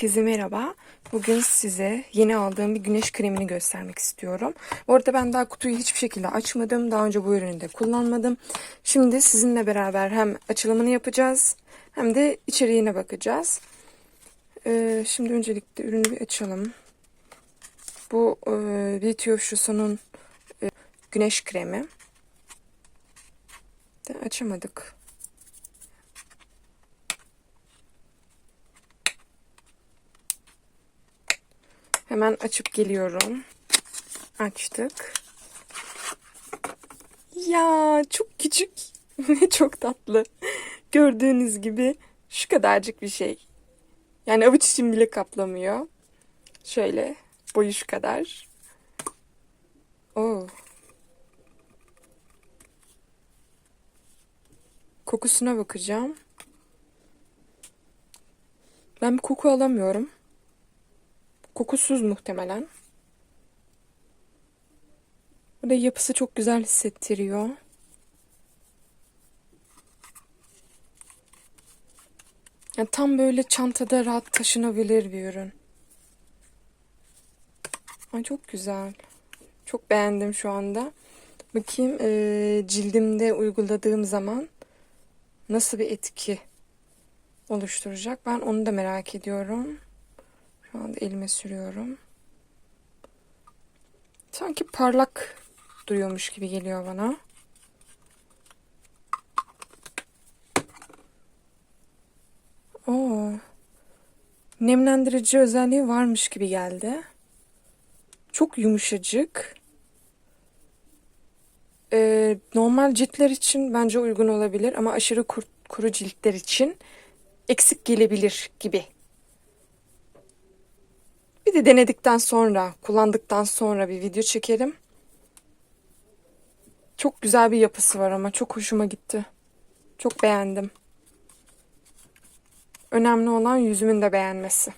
Herkese merhaba. Bugün size yeni aldığım bir güneş kremini göstermek istiyorum. Bu arada ben daha kutuyu hiçbir şekilde açmadım. Daha önce bu ürünü de kullanmadım. Şimdi sizinle beraber hem açılımını yapacağız hem de içeriğine bakacağız. Ee, şimdi öncelikle ürünü bir açalım. Bu e, Vitio Şusu'nun e, güneş kremi. De açamadık. Hemen açıp geliyorum. Açtık. Ya çok küçük ve çok tatlı. Gördüğünüz gibi şu kadarcık bir şey. Yani avuç için bile kaplamıyor. Şöyle boyu şu kadar. Oo. Kokusuna bakacağım. Ben bir koku alamıyorum. Kokusuz muhtemelen. Burada yapısı çok güzel hissettiriyor. Yani tam böyle çantada rahat taşınabilir bir ürün. Ay çok güzel. Çok beğendim şu anda. Bakayım eee, cildimde uyguladığım zaman nasıl bir etki oluşturacak. Ben onu da merak ediyorum. Şu anda elime sürüyorum. Sanki parlak duruyormuş gibi geliyor bana. Oo. Nemlendirici özelliği varmış gibi geldi. Çok yumuşacık. Ee, normal ciltler için bence uygun olabilir ama aşırı kur- kuru ciltler için eksik gelebilir gibi. De denedikten sonra, kullandıktan sonra bir video çekelim. Çok güzel bir yapısı var ama çok hoşuma gitti. Çok beğendim. Önemli olan yüzümün de beğenmesi.